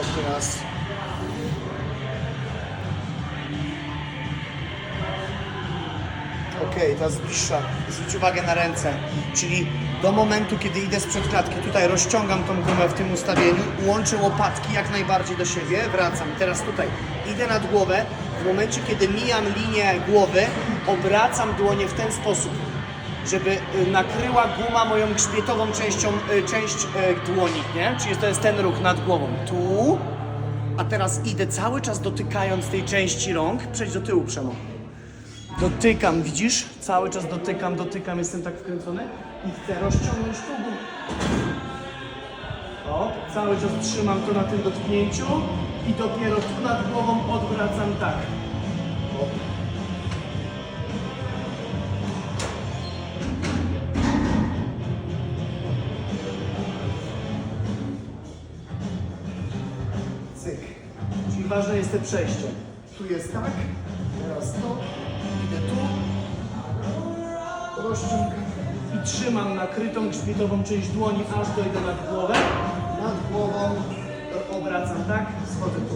Ostatni raz. Ok, teraz bliższa. Zwróć uwagę na ręce. Czyli do momentu, kiedy idę sprzed klatki, tutaj rozciągam tą gumę w tym ustawieniu, łączę łopatki jak najbardziej do siebie, wracam. Teraz tutaj idę nad głowę. W momencie, kiedy mijam linię głowy, obracam dłonie w ten sposób, żeby y, nakryła guma moją grzbietową częścią, y, część y, dłoni, nie? Czyli to jest ten ruch nad głową. Tu, a teraz idę cały czas dotykając tej części rąk. Przejdź do tyłu, Przemo. Dotykam, widzisz? Cały czas dotykam, dotykam, jestem tak wkręcony i chcę rozciągnąć tu gumę. O, cały czas trzymam to na tym dotknięciu i dopiero tu nad głową odwracam tak. O. Cyk. Czyli ważne jest te przejście. Tu jest tak, teraz to, idę tu, rozciągam i trzymam nakrytą grzbietową część dłoni, aż dojdę nad głowę. Nad głową obracam tak, schodzę tu.